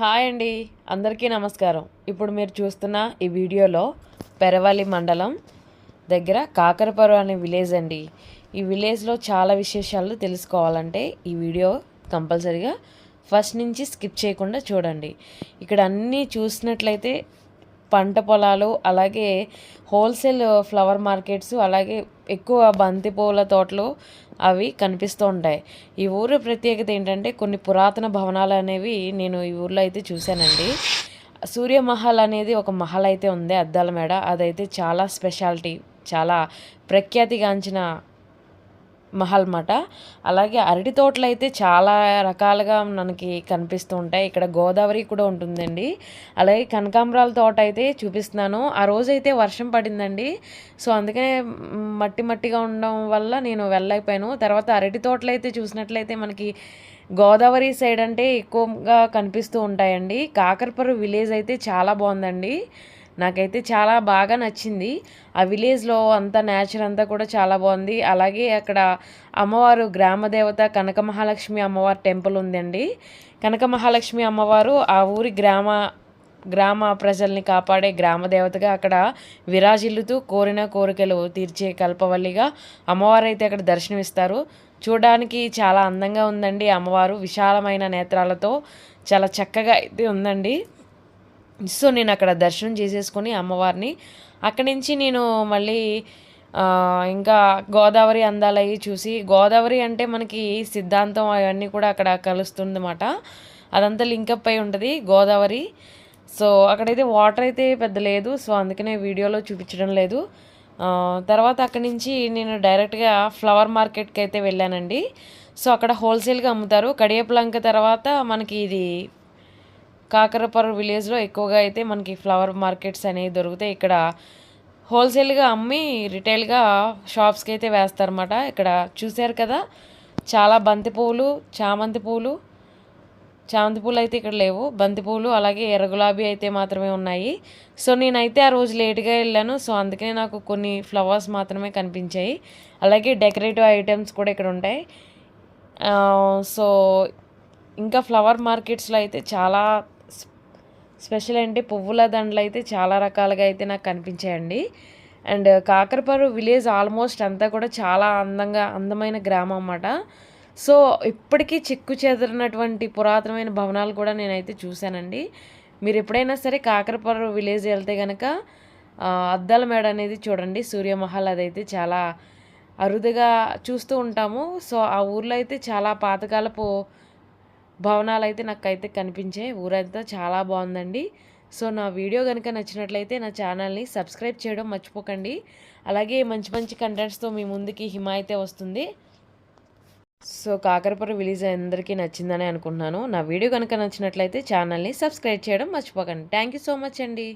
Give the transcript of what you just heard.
Hi అండి అందరికీ నమస్కారం. ఇప్పుడు మీరు చూస్తున్న ఈ వీడియోలో పెరవల్లి మండలం దగ్గర కాకరపరు అనే విలేజ్ అండి. ఈ విలేజ్లో చాలా విశేషాలు తెలుసుకోవాలంటే ఈ వీడియో కంపల్సరిగా ఫస్ట్ నుంచి స్కిప్ చేయకుండా చూడండి. ఇక్కడ అన్నీ చూసినట్లయితే పంట పొలాలు అలాగే హోల్సేల్ ఫ్లవర్ మార్కెట్స్ అలాగే ఎక్కువ బంతి పూల తోటలు అవి కనిపిస్తూ ఉంటాయి. ఈ ఊరు ప్రత్యేకత ఏంటంటే కొన్ని పురాతన భవనాలు అనేవి నేను ఈ ఊర్లో అయితే చూశానండి. సూర్యమహల్ అనేది ఒక మహల్ అయితే ఉంది అద్దాల మేడ. అదైతే చాలా స్పెషాలిటీ చాలా ప్రఖ్యాతిగాంచిన మహల్ మాట అలాగే అరటి తోటలు అయితే చాలా రకాలుగా మనకి కనిపిస్తూ ఉంటాయి. ఇక్కడ గోదావరి కూడా ఉంటుందండి. అలాగే కనకాంబరాల తోట అయితే చూపిస్తున్నాను. ఆ రోజు అయితే వర్షం పడిందండి. సో అందుకనే మట్టి మట్టిగా ఉండడం వల్ల నేను వెళ్ళైపోయాను తర్వాత అరటి తోటలు అయితే చూసినట్లయితే మనకి గోదావరి సైడ్ అంటే ఎక్కువగా కనిపిస్తూ ఉంటాయండి. కాకరపరు విలేజ్ అయితే చాలా బాగుందండి. నాకైతే చాలా బాగా నచ్చింది. ఆ విలేజ్లో అంతా నేచర్ అంతా కూడా చాలా బాగుంది. అలాగే అక్కడ అమ్మవారు గ్రామదేవత కనక మహాలక్ష్మి అమ్మవారి టెంపుల్ ఉందండి. కనక మహాలక్ష్మి అమ్మవారు ఆ ఊరి గ్రామ గ్రామ ప్రజల్ని కాపాడే గ్రామ దేవతగా అక్కడ విరాజిల్లుతూ కోరిన కోరికలు తీర్చే కల్పవల్లిగా అమ్మవారు అయితే అక్కడ దర్శనమిస్తారు. చూడడానికి చాలా అందంగా ఉందండి అమ్మవారు. విశాలమైన నేత్రాలతో చాలా చక్కగా అయితే ఉందండి. సో నేను అక్కడ దర్శనం చేసేసుకొని అమ్మవారిని అక్కడి నుంచి నేను మళ్ళీ ఇంకా గోదావరి అందాలు అవి చూసి గోదావరి అంటే మనకి సిద్ధాంతం అవన్నీ కూడా అక్కడ కలుస్తుందన్నమాట. అదంతా లింకప్ అయి ఉంటుంది గోదావరి. సో అక్కడైతే వాటర్ అయితే పెద్ద లేదు సో అందుకనే వీడియోలో చూపించడం లేదు. తర్వాత అక్కడి నుంచి నేను డైరెక్ట్గా ఫ్లవర్ మార్కెట్కి అయితే వెళ్ళానండి. సో అక్కడ హోల్సేల్గా అమ్ముతారు. కడియపులంక తర్వాత మనకి ఇది కాకరపర్రు విలేజ్లో ఎక్కువగా అయితే మనకి ఫ్లవర్ మార్కెట్స్ అనేవి దొరుకుతాయి. ఇక్కడ హోల్సేల్గా అమ్మి రిటైల్గా షాప్స్కి అయితే వేస్తారన్నమాట. ఇక్కడ చూశారు కదా చాలా బంతి పువ్వులు చామంతి పువ్వులు. చామంతి పూలు అయితే ఇక్కడ లేవు. బంతి పూలు అలాగే ఎర్ర గులాబీ అయితే మాత్రమే ఉన్నాయి. సో నేనైతే ఆ రోజు లేట్గా వెళ్ళాను. సో అందుకనే నాకు కొన్ని ఫ్లవర్స్ మాత్రమే కనిపించాయి. అలాగే డెకరేటివ్ ఐటమ్స్ కూడా ఇక్కడ ఉంటాయి. సో ఇంకా ఫ్లవర్ మార్కెట్స్లో అయితే చాలా స్పెషల్ అంటే పువ్వుల దండలు అయితే చాలా రకాలుగా అయితే నాకు కనిపించాయండి. అండ్ కాకరపరు విలేజ్ ఆల్మోస్ట్ అంతా కూడా చాలా అందంగా అందమైన గ్రామం అన్నమాట. సో ఇప్పటికీ చిక్కు చెదిరినటువంటి పురాతనమైన భవనాలు కూడా నేనైతే చూశానండి. మీరు ఎప్పుడైనా సరే కాకరపర్రు విలేజ్ వెళ్తే కనుక అద్దాల మేడ అనేది చూడండి. సూర్యమహల్ అదైతే చాలా అరుదుగా చూస్తూ ఉంటాము. సో ఆ ఊర్లో అయితే చాలా పాతకాలపు భవనాలు అయితే నాకైతే కనిపించాయి. ఊరంతా చాలా బాగుందండి. సో నా వీడియో కనుక నచ్చినట్లయితే నా ఛానల్ని సబ్స్క్రైబ్ చేయడం మర్చిపోకండి. అలాగే మంచి మంచి కంటెంట్స్తో మీ ముందుకి హిమ అయితే వస్తుంది. సో కాకరపుర విలీజ్ అందరికీ నచ్చిందని అనుకుంటున్నాను. నా వీడియో కనుక నచ్చినట్లయితే ఛానల్ని సబ్స్క్రైబ్ చేయడం మర్చిపోకండి. థ్యాంక్ యూ సో మచ్ అండి.